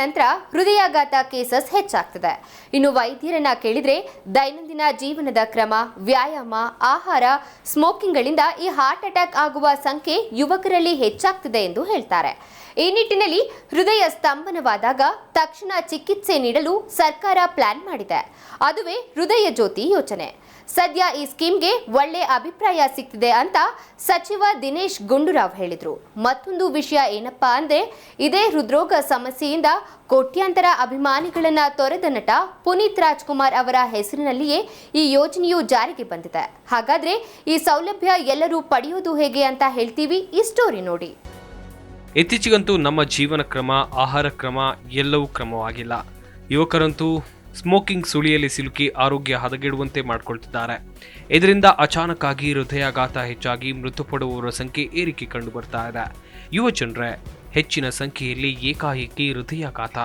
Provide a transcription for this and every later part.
ನಂತರ ಹೃದಯಾಘಾತ ಕೇಸಸ್ ಹೆಚ್ಚಾಗ್ತದೆ. ಇನ್ನು ವೈದ್ಯರನ್ನ ಕೇಳಿದ್ರೆ ದೈನಂದಿನ ಜೀವನದ ಕ್ರಮ, ವ್ಯಾಯಾಮ, ಆಹಾರ, ಸ್ಮೋಕಿಂಗ್ಗಳಿಂದ ಈ ಹಾರ್ಟ್ ಅಟ್ಯಾಕ್ ಆಗುವ ಸಂಖ್ಯೆ ಯುವಕರಲ್ಲಿ ಹೆಚ್ಚಾಗ್ತಿದೆ ಎಂದು ಹೇಳ್ತಾರೆ. ಈ ನಿಟ್ಟಿನಲ್ಲಿ ಹೃದಯ ಸ್ತಂಭನವಾದಾಗ ತಕ್ಷಣ ಚಿಕಿತ್ಸೆ ನೀಡಲು ಸರ್ಕಾರ ಪ್ಲಾನ್ ಮಾಡಿದೆ. ಅದುವೇ ಹೃದಯ ಜ್ಯೋತಿ ಯೋಜನೆ. ಸದ್ಯ ಈ ಸ್ಕೀಮ್ಗೆ ಒಳ್ಳೆ ಅಭಿಪ್ರಾಯ ಸಿಗ್ತಿದೆ ಅಂತ ಸಚಿವ ದಿನೇಶ್ ಗುಂಡೂರಾವ್ ಹೇಳಿದರು. ಮತ್ತೊಂದು ವಿಷಯ ಏನಪ್ಪ ಅಂದರೆ, ಇದೇ ಹೃದ್ರೋಗ ಸಮಸ್ಯೆಯಿಂದ ಕೋಟ್ಯಾಂತರ ಅಭಿಮಾನಿಗಳನ್ನು ತೊರೆದ ನಟ ಪುನೀತ್ ರಾಜ್ಕುಮಾರ್ ಅವರ ಹೆಸರಿನಲ್ಲಿಯೇ ಈ ಯೋಜನೆಯು ಜಾರಿಗೆ ಬಂದಿದೆ. ಹಾಗಾದ್ರೆ ಈ ಸೌಲಭ್ಯ ಎಲ್ಲರೂ ಪಡೆಯೋದು ಹೇಗೆ ಅಂತ ಹೇಳ್ತೀವಿ ಈ ಸ್ಟೋರಿ ನೋಡಿ. ಇತ್ತೀಚೆಗಂತೂ ನಮ್ಮ ಜೀವನ ಕ್ರಮ, ಆಹಾರ ಕ್ರಮ ಎಲ್ಲವೂ ಕ್ರಮವಾಗಿಲ್ಲ. ಯುವಕರಂತೂ ಸ್ಮೋಕಿಂಗ್ ಸುಳಿಯಲ್ಲಿ ಸಿಲುಕಿ ಆರೋಗ್ಯ ಹದಗೆಡುವಂತೆ ಮಾಡಿಕೊಳ್ತಿದ್ದಾರೆ. ಇದರಿಂದ ಅಚಾನಕ್ಕಾಗಿ ಹೃದಯಾಘಾತ ಹೆಚ್ಚಾಗಿ ಮೃತಪಡುವವರ ಸಂಖ್ಯೆ ಏರಿಕೆ ಕಂಡು ಬರ್ತಾ ಇದೆ. ಯುವ ಜನರೇ ಹೆಚ್ಚಿನ ಸಂಖ್ಯೆಯಲ್ಲಿ ಏಕಾಏಕಿ ಹೃದಯಾಘಾತ.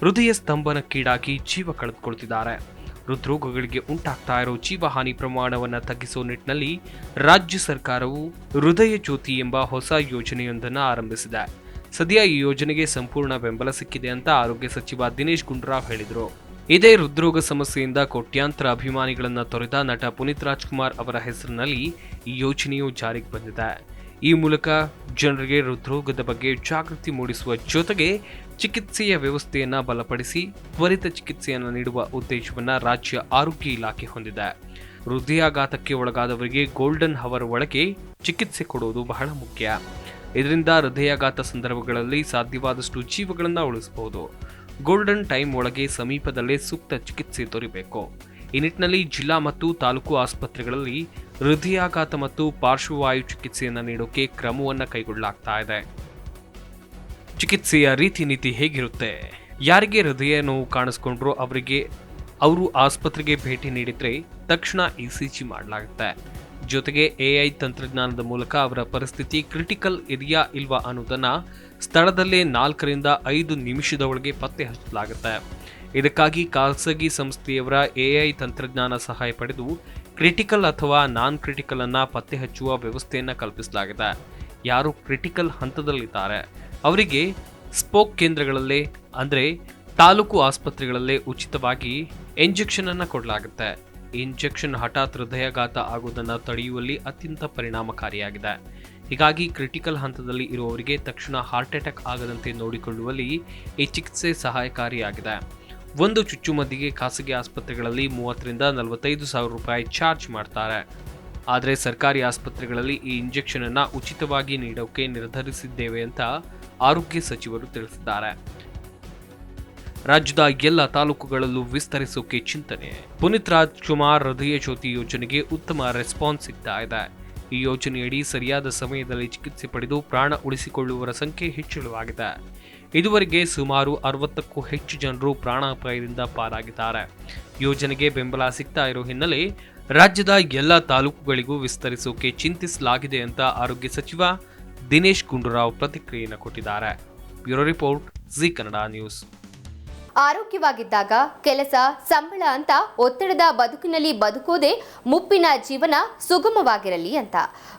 ಹೃದಯ ಸ್ತಂಭನಕ್ಕೀಡಾಗಿ ಜೀವ ಕಳೆದುಕೊಳ್ತಿದ್ದಾರೆ. ಹೃದ್ರೋಗಗಳಿಗೆ ಉಂಟಾಗ್ತಾ ಇರೋ ಜೀವಹಾನಿ ಪ್ರಮಾಣವನ್ನು ತಗ್ಗಿಸೋ ನಿಟ್ಟಿನಲ್ಲಿ ರಾಜ್ಯ ಸರ್ಕಾರವು ಹೃದಯ ಜ್ಯೋತಿ ಎಂಬ ಹೊಸ ಯೋಜನೆಯೊಂದನ್ನು ಆರಂಭಿಸಿದೆ. ಸದ್ಯ ಈ ಯೋಜನೆಗೆ ಸಂಪೂರ್ಣ ಬೆಂಬಲ ಸಿಕ್ಕಿದೆ ಅಂತ ಆರೋಗ್ಯ ಸಚಿವ ದಿನೇಶ್ ಗುಂಡೂರಾವ್ ಹೇಳಿದರು. ಇದೇ ಹೃದ್ರೋಗ ಸಮಸ್ಯೆಯಿಂದ ಕೋಟ್ಯಾಂತರ ಅಭಿಮಾನಿಗಳನ್ನು ತೊರೆದ ನಟ ಪುನೀತ್ ರಾಜ್ಕುಮಾರ್ ಅವರ ಹೆಸರಿನಲ್ಲಿ ಈ ಯೋಜನೆಯು ಜಾರಿಗೆ ಬಂದಿದೆ. ಈ ಮೂಲಕ ಜನರಿಗೆ ಹೃದ್ರೋಗದ ಬಗ್ಗೆ ಜಾಗೃತಿ ಮೂಡಿಸುವ ಜೊತೆಗೆ ಚಿಕಿತ್ಸೆಯ ವ್ಯವಸ್ಥೆಯನ್ನು ಬಲಪಡಿಸಿ ತ್ವರಿತ ಚಿಕಿತ್ಸೆಯನ್ನು ನೀಡುವ ಉದ್ದೇಶವನ್ನು ರಾಜ್ಯ ಆರೋಗ್ಯ ಇಲಾಖೆ ಹೊಂದಿದೆ. ಹೃದಯಾಘಾತಕ್ಕೆ ಒಳಗಾದವರಿಗೆ ಗೋಲ್ಡನ್ ಹವರ್ ಒಳಗೆ ಚಿಕಿತ್ಸೆ ಕೊಡುವುದು ಬಹಳ ಮುಖ್ಯ. ಇದರಿಂದ ಹೃದಯಾಘಾತ ಸಂದರ್ಭಗಳಲ್ಲಿ ಸಾಧ್ಯವಾದಷ್ಟು ಜೀವಗಳನ್ನು ಉಳಿಸಬಹುದು. ಗೋಲ್ಡನ್ ಟೈಮ್ ಒಳಗೆ ಸಮೀಪದಲ್ಲೇ ಸೂಕ್ತ ಚಿಕಿತ್ಸೆ ದೊರೆಯಬೇಕು ಈ ನಿಟ್ಟಿನಲ್ಲಿ ಜಿಲ್ಲಾ ಮತ್ತು ತಾಲೂಕು ಆಸ್ಪತ್ರೆಗಳಲ್ಲಿ ಹೃದಯಾಘಾತ ಮತ್ತು ಪಾರ್ಶ್ವವಾಯು ಚಿಕಿತ್ಸೆಯನ್ನು ನೀಡೋಕೆ ಕ್ರಮವನ್ನು ಕೈಗೊಳ್ಳಲಾಗ್ತಾ ಇದೆ. ಚಿಕಿತ್ಸೆಯ ರೀತಿ ನೀತಿ ಹೇಗಿರುತ್ತೆ? ಯಾರಿಗೆ ಹೃದಯ ನೋವು ಕಾಣಿಸ್ಕೊಂಡ್ರೂ ಅವರಿಗೆ, ಅವರು ಆಸ್ಪತ್ರೆಗೆ ಭೇಟಿ ನೀಡಿದರೆ ತಕ್ಷಣ ಇ ಸಿ ಜಿ ಮಾಡಲಾಗುತ್ತೆ. ಜೊತೆಗೆ ಎಐ ತಂತ್ರಜ್ಞಾನದ ಮೂಲಕ ಅವರ ಪರಿಸ್ಥಿತಿ ಕ್ರಿಟಿಕಲ್ ಇದೆಯಾ ಇಲ್ವಾ ಅನ್ನೋದನ್ನ ಸ್ಥಳದಲ್ಲೇ ನಾಲ್ಕರಿಂದ ಐದು ನಿಮಿಷದ ಒಳಗೆ ಪತ್ತೆ ಹಚ್ಚಲಾಗುತ್ತೆ. ಇದಕ್ಕಾಗಿ ಖಾಸಗಿ ಸಂಸ್ಥೆಯವರ ಎಐ ತಂತ್ರಜ್ಞಾನ ಸಹಾಯ ಪಡೆದು ಕ್ರಿಟಿಕಲ್ ಅಥವಾ ನಾನ್ ಕ್ರಿಟಿಕಲ್ ಅನ್ನ ಪತ್ತೆ ಹಚ್ಚುವ ವ್ಯವಸ್ಥೆಯನ್ನು ಕಲ್ಪಿಸಲಾಗಿದೆ. ಯಾರು ಕ್ರಿಟಿಕಲ್ ಹಂತದಲ್ಲಿದ್ದಾರೆ? ಅವರಿಗೆ ಸ್ಪೋಕ್ ಕೇಂದ್ರಗಳಲ್ಲೇ, ಅಂದರೆ ತಾಲೂಕು ಆಸ್ಪತ್ರೆಗಳಲ್ಲೇ ಉಚಿತವಾಗಿ ಇಂಜೆಕ್ಷನ್ ಅನ್ನ ಕೊಡಲಾಗುತ್ತೆ. ಇಂಜೆಕ್ಷನ್ ಹಠಾತ್ ಹೃದಯಾಘಾತ ಆಗುವುದನ್ನು ತಡೆಯುವಲ್ಲಿ ಅತ್ಯಂತ ಪರಿಣಾಮಕಾರಿಯಾಗಿದೆ. ಹೀಗಾಗಿ ಕ್ರಿಟಿಕಲ್ ಹಂತದಲ್ಲಿ ಇರುವವರಿಗೆ ತಕ್ಷಣ ಹಾರ್ಟ್ ಅಟ್ಯಾಕ್ ಆಗದಂತೆ ನೋಡಿಕೊಳ್ಳುವಲ್ಲಿ ಈ ಚಿಕಿತ್ಸೆ ಸಹಾಯಕಾರಿಯಾಗಿದೆ. ಒಂದು ಚುಚ್ಚುಮದ್ದಿಗೆ ಖಾಸಗಿ ಆಸ್ಪತ್ರೆಗಳಲ್ಲಿ ಮೂವತ್ತರಿಂದ ನಲವತ್ತೈದು ಸಾವಿರ ರೂಪಾಯಿ ಚಾರ್ಜ್ ಮಾಡ್ತಾರೆ. ಆದರೆ ಸರ್ಕಾರಿ ಆಸ್ಪತ್ರೆಗಳಲ್ಲಿ ಈ ಇಂಜೆಕ್ಷನನ್ನು ಉಚಿತವಾಗಿ ನೀಡೋಕೆ ನಿರ್ಧರಿಸಿದ್ದೇವೆ ಅಂತ ಆರೋಗ್ಯ ಸಚಿವರು ತಿಳಿಸಿದ್ದಾರೆ. ರಾಜ್ಯದ ಎಲ್ಲ ತಾಲೂಕುಗಳಲ್ಲೂ ವಿಸ್ತರಿಸೋಕೆ ಚಿಂತನೆ. ಪುನೀತ್ ರಾಜ್ಕುಮಾರ್ ಹೃದಯ ಜ್ಯೋತಿ ಯೋಜನೆಗೆ ಉತ್ತಮ ರೆಸ್ಪಾನ್ಸ್ ಸಿಗ್ತಾ ಇದೆ. ಈ ಯೋಜನೆಯಡಿ ಸರಿಯಾದ ಸಮಯದಲ್ಲಿ ಚಿಕಿತ್ಸೆ ಪಡೆದು ಪ್ರಾಣ ಉಳಿಸಿಕೊಳ್ಳುವವರ ಸಂಖ್ಯೆ ಹೆಚ್ಚಳವಾಗಿದೆ. ಇದುವರೆಗೆ ಸುಮಾರು ಅರವತ್ತಕ್ಕೂ ಹೆಚ್ಚು ಜನರು ಪ್ರಾಣಾಪಾಯದಿಂದ ಪಾರಾಗಿದ್ದಾರೆ ಯೋಜನೆಗೆ ಬೆಂಬಲ ಸಿಗ್ತಾ ಇರೋ ಹಿನ್ನೆಲೆ ರಾಜ್ಯದ ಎಲ್ಲ ತಾಲೂಕುಗಳಿಗೂ ವಿಸ್ತರಿಸೋಕೆ ಚಿಂತಿಸಲಾಗಿದೆ ಅಂತ ಆರೋಗ್ಯ ಸಚಿವ ದಿನೇಶ್ ಗುಂಡೂರಾವ್ ಪ್ರತಿಕ್ರಿಯೆಯನ್ನು ಕೊಟ್ಟಿದ್ದಾರೆ. Bureau report Zee Kannada news. ಆರೋಗ್ಯವಾಗಿದ್ದಾಗ ಕೆಲಸ, ಸಂಬಳ ಅಂತ ಒತ್ತಡದ ಬದುಕಿನಲ್ಲಿ ಬದುಕೋದೇ ಮುಪ್ಪಿನ ಜೀವನ ಸುಗಮವಾಗಿರಲಿ ಅಂತ.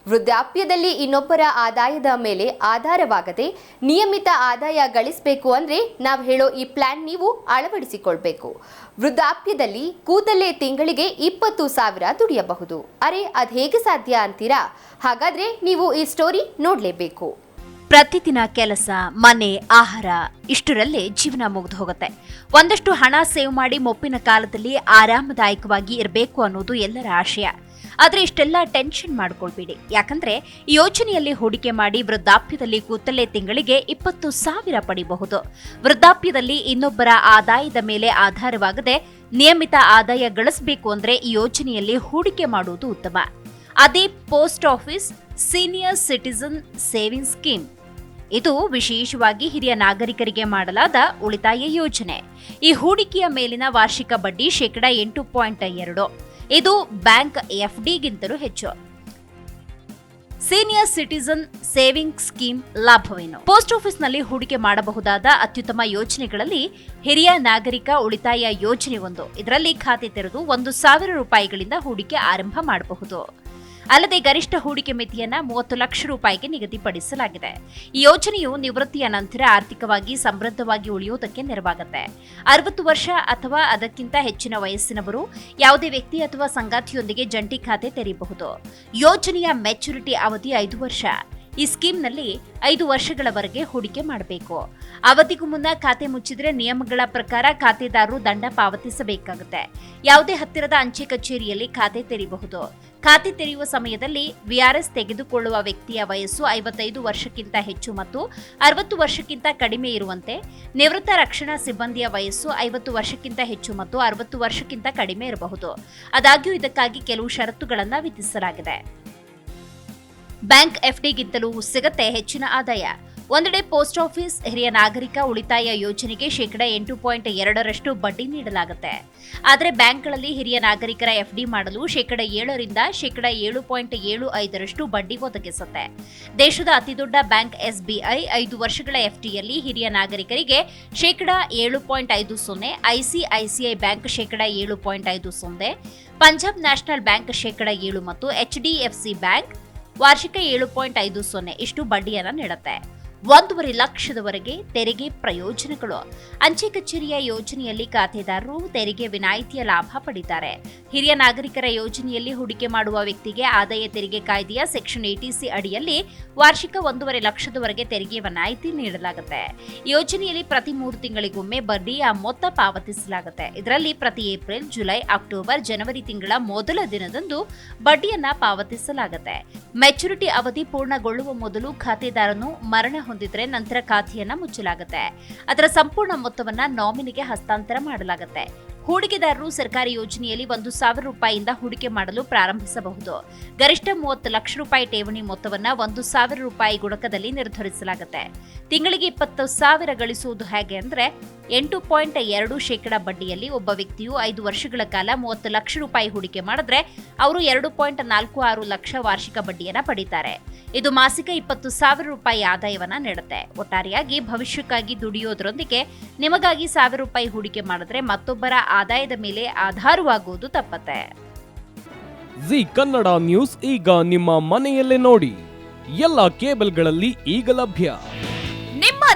ವೃದ್ಧಾಪ್ಯದಲ್ಲಿ ಇನ್ನೊಬ್ಬರ ಆದಾಯದ ಮೇಲೆ ಆಧಾರವಾಗದೆ ನಿಯಮಿತ ಆದಾಯ ಗಳಿಸಬೇಕು ಅಂದ್ರೆ ನಾವು ಹೇಳೋ ಈ ಪ್ಲಾನ್ ನೀವು ಅಳವಡಿಸಿಕೊಳ್ಬೇಕು. ವೃದ್ಧಾಪ್ಯದಲ್ಲಿ ಕೂದಲೇ ತಿಂಗಳಿಗೆ ಇಪ್ಪತ್ತು ಸಾವಿರ ದುಡಿಯಬಹುದು. ಅರೆ, ಅದು ಹೇಗೆ ಸಾಧ್ಯ ಅಂತೀರಾ? ಹಾಗಾದ್ರೆ ನೀವು ಈ ಸ್ಟೋರಿ ನೋಡ್ಲೇಬೇಕು. ಪ್ರತಿದಿನ ಕೆಲಸ, ಮನೆ, ಆಹಾರ, ಇಷ್ಟರಲ್ಲೇ ಜೀವನ ಮುಗಿದು ಹೋಗುತ್ತೆ. ಒಂದಷ್ಟು ಹಣ ಸೇವ್ ಮಾಡಿ ಮೊಪ್ಪಿನ ಕಾಲದಲ್ಲಿ ಆರಾಮದಾಯಕವಾಗಿ ಇರಬೇಕು ಅನ್ನೋದು ಎಲ್ಲರ ಆಶಯ. ಆದರೆ ಇಷ್ಟೆಲ್ಲ ಟೆನ್ಷನ್ ಮಾಡ್ಕೊಳ್ಬೇಡಿ. ಯಾಕಂದ್ರೆ ಯೋಜನೆಯಲ್ಲಿ ಹೂಡಿಕೆ ಮಾಡಿ ವೃದ್ಧಾಪ್ಯದಲ್ಲಿ ಕೂತಲೇ ತಿಂಗಳಿಗೆ ಇಪ್ಪತ್ತು ಸಾವಿರ ಪಡಿಬಹುದು. ವೃದ್ಧಾಪ್ಯದಲ್ಲಿ ಇನ್ನೊಬ್ಬರ ಆದಾಯದ ಮೇಲೆ ಆಧಾರವಾಗದೆ ನಿಯಮಿತ ಆದಾಯ ಗಳಿಸಬೇಕು ಅಂದ್ರೆ ಈ ಯೋಜನೆಯಲ್ಲಿ ಹೂಡಿಕೆ ಮಾಡುವುದು ಉತ್ತಮ. ಅದೇ post office senior citizen saving scheme. ಇದು ವಿಶೇಷವಾಗಿ ಹಿರಿಯ ನಾಗರಿಕರಿಗೆ ಮಾಡಲಾದ ಉಳಿತಾಯ ಯೋಜನೆ. ಈ ಹೂಡಿಕೆಯ ಮೇಲಿನ ವಾರ್ಷಿಕ ಬಡ್ಡಿ ಶೇಕಡ ಎಂಟು ಪಾಯಿಂಟ್ ಎರಡು. ಇದು ಬ್ಯಾಂಕ್ ಎಫ್ಡಿಗಿಂತಲೂ ಹೆಚ್ಚು. ಸೀನಿಯರ್ ಸಿಟಿಸನ್ ಸೇವಿಂಗ್ ಸ್ಕೀಮ್ ಲಾಭವೇನು? ಪೋಸ್ಟ್ ಆಫೀಸ್ನಲ್ಲಿ ಹೂಡಿಕೆ ಮಾಡಬಹುದಾದ ಅತ್ಯುತ್ತಮ ಯೋಜನೆಗಳಲ್ಲಿ ಹಿರಿಯ ನಾಗರಿಕ ಉಳಿತಾಯ ಯೋಜನೆ ಒಂದು. ಇದರಲ್ಲಿ ಖಾತೆ ತೆರೆದು ಒಂದು ಸಾವಿರ ರೂಪಾಯಿಗಳಿಂದ ಹೂಡಿಕೆ ಆರಂಭ ಮಾಡಬಹುದು. ಅಲ್ಲದೆ ಗರಿಷ್ಠ ಹೂಡಿಕೆ ಮಿತಿಯನ್ನ ಮೂವತ್ತು ಲಕ್ಷ ರೂಪಾಯಿಗೆ ನಿಗದಿಪಡಿಸಲಾಗಿದೆ. ಈ ಯೋಜನೆಯು ನಿವೃತ್ತಿಯ ನಂತರ ಆರ್ಥಿಕವಾಗಿ ಸಮೃದ್ಧವಾಗಿ ಉಳಿಯುವುದಕ್ಕೆ ನೆರವಾಗುತ್ತೆ. ಅರವತ್ತು ವರ್ಷ ಅಥವಾ ಅದಕ್ಕಿಂತ ಹೆಚ್ಚಿನ ವಯಸ್ಸಿನವರು ಯಾವುದೇ ವ್ಯಕ್ತಿ ಅಥವಾ ಸಂಗಾತಿಯೊಂದಿಗೆ ಜಂಟಿ ಖಾತೆ ತೆರೆಯಬಹುದು. ಯೋಜನೆಯ ಮೆಚುರಿಟಿ ಅವಧಿ ಐದು ವರ್ಷ. ಈ ಸ್ಕೀಮ್ನಲ್ಲಿ ಐದು ವರ್ಷಗಳವರೆಗೆ ಹೂಡಿಕೆ ಮಾಡಬೇಕು. ಅವಧಿಗೂ ಮುನ್ನ ಖಾತೆ ಮುಚ್ಚಿದರೆ ನಿಯಮಗಳ ಪ್ರಕಾರ ಖಾತೆದಾರರು ದಂಡ ಪಾವತಿಸಬೇಕಾಗುತ್ತೆ. ಯಾವುದೇ ಹತ್ತಿರದ ಅಂಚೆ ಕಚೇರಿಯಲ್ಲಿ ಖಾತೆ ತೆರೆಯಬಹುದು. ಖಾತೆ ತೆರೆಯುವ ಸಮಯದಲ್ಲಿ ವಿಆರ್ಎಸ್ ತೆಗೆದುಕೊಳ್ಳುವ ವ್ಯಕ್ತಿಯ ವಯಸ್ಸು ಐವತ್ತೈದು ವರ್ಷಕ್ಕಿಂತ ಹೆಚ್ಚು ಮತ್ತು ಅರವತ್ತು ವರ್ಷಕ್ಕಿಂತ ಕಡಿಮೆ ಇರುವಂತೆ, ನಿವೃತ್ತ ರಕ್ಷಣಾ ಸಿಬ್ಬಂದಿಯ ವಯಸ್ಸು ಐವತ್ತು ವರ್ಷಕ್ಕಿಂತ ಹೆಚ್ಚು ಮತ್ತು ಅರವತ್ತು ವರ್ಷಕ್ಕಿಂತ ಕಡಿಮೆ ಇರಬಹುದು. ಆದಾಗ್ಯೂ ಇದಕ್ಕಾಗಿ ಕೆಲವು ಷರತ್ತುಗಳನ್ನು ವಿಧಿಸಲಾಗಿದೆ. ಬ್ಯಾಂಕ್ ಎಫ್ಡಿಗಿಂತಲೂ ಸಿಗತ್ತೆ ಹೆಚ್ಚಿನ ಆದಾಯ. ಒಂದೆಡೆ ಪೋಸ್ಟ್ ಆಫೀಸ್ ಹಿರಿಯ ನಾಗರಿಕ ಉಳಿತಾಯ ಯೋಜನೆಗೆ ಶೇಕಡ ಎಂಟು ಪಾಯಿಂಟ್ ಎರಡರಷ್ಟು ಬಡ್ಡಿ ನೀಡಲಾಗುತ್ತೆ. ಆದರೆ ಬ್ಯಾಂಕ್ಗಳಲ್ಲಿ ಹಿರಿಯ ನಾಗರಿಕರ ಎಫ್ಡಿ ಮಾಡಲು ಶೇಕಡ ಏಳರಿಂದ ಶೇಕಡ ಏಳು ಪಾಯಿಂಟ್ ಏಳು ಐದರಷ್ಟು ಬಡ್ಡಿ ಒದಗಿಸುತ್ತೆ. ದೇಶದ ಅತಿದೊಡ್ಡ ಬ್ಯಾಂಕ್ ಎಸ್ಬಿಐ ಐದು ವರ್ಷಗಳ ಎಫ್ಡಿಯಲ್ಲಿ ಹಿರಿಯ ನಾಗರಿಕರಿಗೆ ಶೇಕಡ ಏಳು ಪಾಯಿಂಟ್ ಐದು ಸೊನ್ನೆ ಐಸಿಐಸಿಐ ಬ್ಯಾಂಕ್ ಶೇಕಡ ಏಳು ಪಾಯಿಂಟ್ ಐದು ಸೊನ್ನೆ, ಪಂಜಾಬ್ ನ್ಯಾಷನಲ್ ಬ್ಯಾಂಕ್ ಶೇಕಡ ಏಳು ಮತ್ತು ಎಚ್ಡಿಎಫ್ಸಿ ಬ್ಯಾಂಕ್ ವಾರ್ಷಿಕ ಏಳು ಪಾಯಿಂಟ್ ಐದು ಸೊನ್ನೆ ಇಷ್ಟು ಬಡ್ಡಿಯನ್ನು ನೀಡುತ್ತೆ. ಒಂದೂವರೆ ಲಕ್ಷದವರೆಗೆ ತೆರಿಗೆ ಪ್ರಯೋಜನಗಳು. ಅಂಚೆ ಕಚೇರಿಯ ಯೋಜನೆಯಲ್ಲಿ ಖಾತೆದಾರರು ತೆರಿಗೆ ವಿನಾಯಿತಿಯ ಲಾಭ ಪಡಿತಾರೆ. ಹಿರಿಯ ನಾಗರಿಕರ ಯೋಜನೆಯಲ್ಲಿ ಹೂಡಿಕೆ ಮಾಡುವ ವ್ಯಕ್ತಿಗೆ ಆದಾಯ ತೆರಿಗೆ ಕಾಯ್ದೆಯ ಸೆಕ್ಷನ್ ಏಟಿಸಿ ಅಡಿಯಲ್ಲಿ ವಾರ್ಷಿಕ ಒಂದೂವರೆ ಲಕ್ಷದವರೆಗೆ ತೆರಿಗೆ ವಿನಾಯಿತಿ ನೀಡಲಾಗುತ್ತೆ. ಯೋಜನೆಯಲ್ಲಿ ಪ್ರತಿ ಮೂರು ತಿಂಗಳಿಗೊಮ್ಮೆ ಬಡ್ಡಿಯ ಮೊತ್ತ ಪಾವತಿಸಲಾಗುತ್ತೆ. ಇದರಲ್ಲಿ ಪ್ರತಿ ಏಪ್ರಿಲ್, ಜುಲೈ, ಅಕ್ಟೋಬರ್, ಜನವರಿ ತಿಂಗಳ ಮೊದಲ ದಿನದಂದು ಬಡ್ಡಿಯನ್ನ ಪಾವತಿಸಲಾಗುತ್ತೆ. ಮೆಚುರಿಟಿ ಅವಧಿ ಪೂರ್ಣಗೊಳ್ಳುವ ಮೊದಲು ಖಾತೆದಾರನು ಮರಣ ಹೊಂದಿದ್ರೆ ನಂತರ ಖಾತೆಯನ್ನ ಮುಚ್ಚಲಾಗುತ್ತೆ. ಅದರ ಸಂಪೂರ್ಣ ಮೊತ್ತವನ್ನ ನಾಮಿನಿಗೆ ಹಸ್ತಾಂತರ ಮಾಡಲಾಗುತ್ತೆ. ಹೂಡಿಕೆದಾರರು ಸರ್ಕಾರಿ ಯೋಜನೆಯಲ್ಲಿ ಒಂದು ಸಾವಿರ ರೂಪಾಯಿಯಿಂದ ಹೂಡಿಕೆ ಮಾಡಲು ಪ್ರಾರಂಭಿಸಬಹುದು. ಗರಿಷ್ಠ ಮೂವತ್ತು ಲಕ್ಷ ರೂಪಾಯಿ ಠೇವಣಿ ಮೊತ್ತವನ್ನ ಒಂದು ಸಾವಿರ ರೂಪಾಯಿ ಗುಣಕದಲ್ಲಿ ನಿರ್ಧರಿಸಲಾಗುತ್ತೆ. ತಿಂಗಳಿಗೆ ಇಪ್ಪತ್ತು ಸಾವಿರ ಗಳಿಸುವುದು ಹೇಗೆ ಅಂದ್ರೆ ಎಂಟು ಪಾಯಿಂಟ್ ಎರಡು ಶೇಕಡ ಬಡ್ಡಿಯಲ್ಲಿ ಒಬ್ಬ ವ್ಯಕ್ತಿಯು ಐದು ವರ್ಷಗಳ ಕಾಲ ಮೂವತ್ತು ಲಕ್ಷ ರೂಪಾಯಿ ಹೂಡಿಕೆ ಮಾಡಿದ್ರೆ ಅವರು ಎರಡು ಪಾಯಿಂಟ್ ನಾಲ್ಕು ಆರು ಲಕ್ಷ ವಾರ್ಷಿಕ ಬಡ್ಡಿಯನ್ನ ಪಡೀತಾರೆ. ಇದು ಮಾಸಿಕ ಇಪ್ಪತ್ತು ಸಾವಿರ ರೂಪಾಯಿ ಆದಾಯವನ್ನ ನೀಡುತ್ತೆ. ಒಟ್ಟಾರೆಯಾಗಿ ಭವಿಷ್ಯಕ್ಕಾಗಿ ದುಡಿಯೋದ್ರೊಂದಿಗೆ ನಿಮಗಾಗಿ ಸಾವಿರ ರೂಪಾಯಿ ಹೂಡಿಕೆ ಮಾಡಿದ್ರೆ ಮತ್ತೊಬ್ಬರ ಆದಾಯದ ಮೇಲೆ ಆಧಾರವಾಗುವುದು ತಪ್ಪತ್ತೆ. ಜಿ ಕನ್ನಡ ನ್ಯೂಸ್ ಈಗ ನಿಮ್ಮ ಮನೆಯಲ್ಲೇ ನೋಡಿ. ಎಲ್ಲ ಕೇಬಲ್ಗಳಲ್ಲಿ ಈಗ ಲಭ್ಯ.